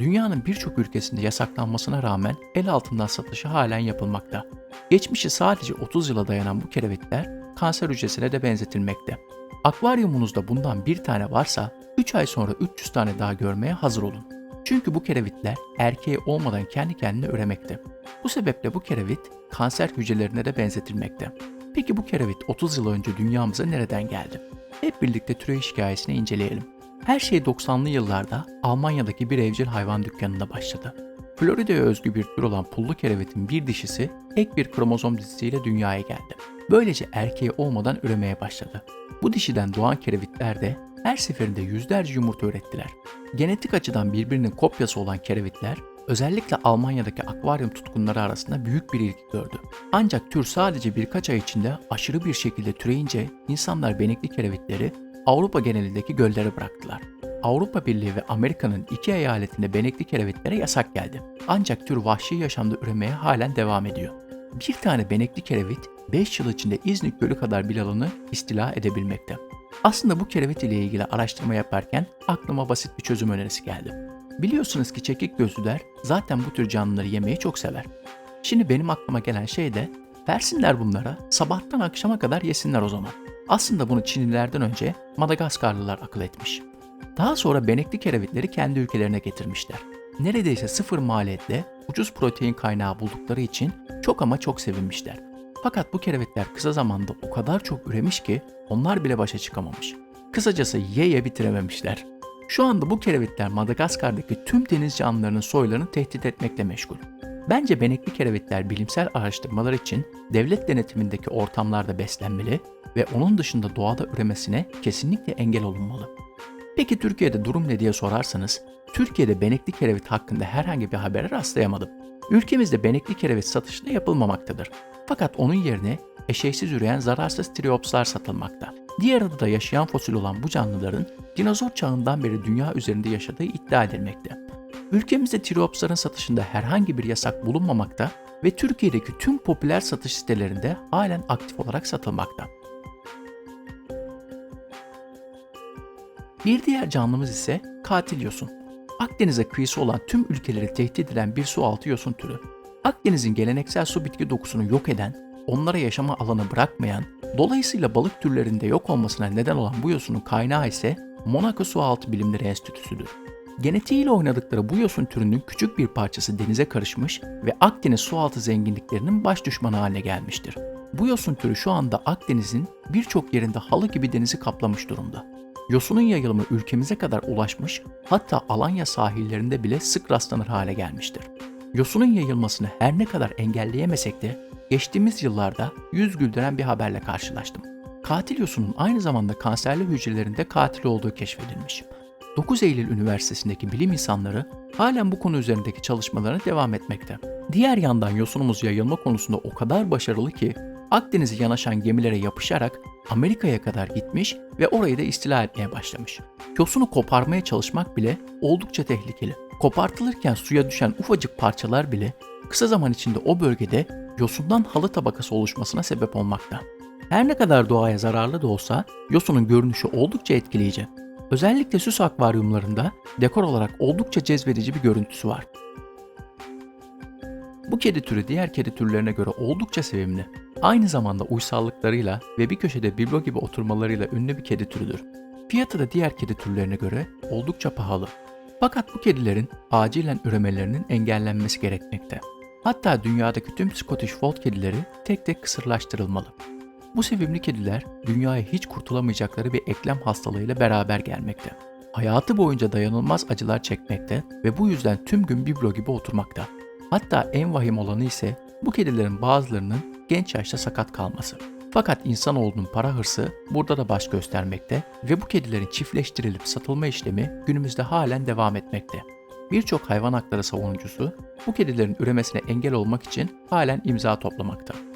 dünyanın birçok ülkesinde yasaklanmasına rağmen el altından satışı halen yapılmakta. Geçmişi sadece 30 yıla dayanan bu kerevitler kanser hücresine de benzetilmekte. Akvaryumunuzda bundan bir tane varsa 3 ay sonra 300 tane daha görmeye hazır olun. Çünkü bu kerevitler erkeği olmadan kendi kendine üremekte. Bu sebeple bu kerevit kanser hücrelerine de benzetilmekte. Peki bu kerevit 30 yıl önce dünyamıza nereden geldi? Hep birlikte türeyiş hikayesini inceleyelim. Her şey 90'lı yıllarda Almanya'daki bir evcil hayvan dükkanında başladı. Florida'ya özgü bir tür olan pullu kerevitin bir dişisi ek bir kromozom dizisiyle dünyaya geldi. Böylece erkeği olmadan üremeye başladı. Bu dişiden doğan kerevitler de her seferinde yüzlerce yumurta ürettiler. Genetik açıdan birbirinin kopyası olan kerevitler özellikle Almanya'daki akvaryum tutkunları arasında büyük bir ilgi gördü. Ancak tür sadece birkaç ay içinde aşırı bir şekilde türeyince insanlar benekli kerevitleri Avrupa genelindeki göllere bıraktılar. Avrupa Birliği ve Amerika'nın iki eyaletinde benekli kerevitlere yasak geldi. Ancak tür vahşi yaşamda üremeye halen devam ediyor. Bir tane benekli kerevit 5 yıl içinde İznik Gölü kadar bir alanı istila edebilmekte. Aslında bu kerevit ile ilgili araştırma yaparken aklıma basit bir çözüm önerisi geldi. Biliyorsunuz ki çekik gözlüler zaten bu tür canlıları yemeyi çok sever. Şimdi benim aklıma gelen şey de versinler bunlara sabahtan akşama kadar yesinler o zaman. Aslında bunu Çinlilerden önce Madagaskarlılar akıl etmiş. Daha sonra benekli kerevitleri kendi ülkelerine getirmişler. Neredeyse sıfır maliyetle ucuz protein kaynağı buldukları için çok ama çok sevinmişler. Fakat bu kerevitler kısa zamanda o kadar çok üremiş ki onlar bile başa çıkamamış. Kısacası ye ye bitirememişler. Şu anda bu kerevitler Madagaskar'daki tüm deniz canlılarının soylarını tehdit etmekle meşgul. Bence benekli kerevitler bilimsel araştırmalar için devlet denetimindeki ortamlarda beslenmeli ve onun dışında doğada üremesine kesinlikle engel olunmalı. Peki Türkiye'de durum ne diye sorarsanız, Türkiye'de benekli kerevit hakkında herhangi bir habere rastlayamadım. Ülkemizde benekli kerevit satışı da yapılmamaktadır. Fakat onun yerine eşeğsiz üreyen zararsız triopslar satılmakta. Diğer adada yaşayan fosil olan bu canlıların dinozor çağından beri dünya üzerinde yaşadığı iddia edilmekte. Ülkemizde triopsların satışında herhangi bir yasak bulunmamakta ve Türkiye'deki tüm popüler satış sitelerinde halen aktif olarak satılmakta. Bir diğer canlımız ise katil yosun. Akdeniz'e kıyısı olan tüm ülkeleri tehdit eden bir su altı yosun türü. Akdeniz'in geleneksel su bitki dokusunu yok eden, onlara yaşama alanı bırakmayan, dolayısıyla balık türlerinde yok olmasına neden olan bu yosunun kaynağı ise Monaco Sualtı Bilimleri Enstitüsü'dür. Genetiğiyle oynadıkları bu yosun türünün küçük bir parçası denize karışmış ve Akdeniz sualtı zenginliklerinin baş düşmanı haline gelmiştir. Bu yosun türü şu anda Akdeniz'in birçok yerinde halı gibi denizi kaplamış durumda. Yosunun yayılımı ülkemize kadar ulaşmış, hatta Alanya sahillerinde bile sık rastlanır hale gelmiştir. Yosunun yayılmasını her ne kadar engelleyemesek de geçtiğimiz yıllarda yüz güldüren bir haberle karşılaştım. Katil yosunun aynı zamanda kanserli hücrelerinde katil olduğu keşfedilmiş. 9 Eylül Üniversitesi'ndeki bilim insanları halen bu konu üzerindeki çalışmalarına devam etmekte. Diğer yandan yosunumuz yayılma konusunda o kadar başarılı ki Akdeniz'e yanaşan gemilere yapışarak Amerika'ya kadar gitmiş ve orayı da istila etmeye başlamış. Yosunu koparmaya çalışmak bile oldukça tehlikeli. Kopartılırken suya düşen ufacık parçalar bile kısa zaman içinde o bölgede yosundan halı tabakası oluşmasına sebep olmakta. Her ne kadar doğaya zararlı da olsa yosunun görünüşü oldukça etkileyici. Özellikle süs akvaryumlarında dekor olarak oldukça cezbedici bir görüntüsü var. Bu kedi türü diğer kedi türlerine göre oldukça sevimli. Aynı zamanda uysallıklarıyla ve bir köşede biblo gibi oturmalarıyla ünlü bir kedi türüdür. Fiyatı da diğer kedi türlerine göre oldukça pahalı. Fakat bu kedilerin acilen üremelerinin engellenmesi gerekmekte. Hatta dünyadaki tüm Scottish Fold kedileri tek tek kısırlaştırılmalı. Bu sevimli kediler dünyaya hiç kurtulamayacakları bir eklem hastalığıyla beraber gelmekte. Hayatı boyunca dayanılmaz acılar çekmekte ve bu yüzden tüm gün biblo gibi oturmakta. Hatta en vahim olanı ise bu kedilerin bazılarının genç yaşta sakat kalması. Fakat insanoğlunun para hırsı burada da baş göstermekte ve bu kedilerin çiftleştirilip satılma işlemi günümüzde halen devam etmekte. Birçok hayvan hakları savunucusu bu kedilerin üremesine engel olmak için halen imza toplamakta.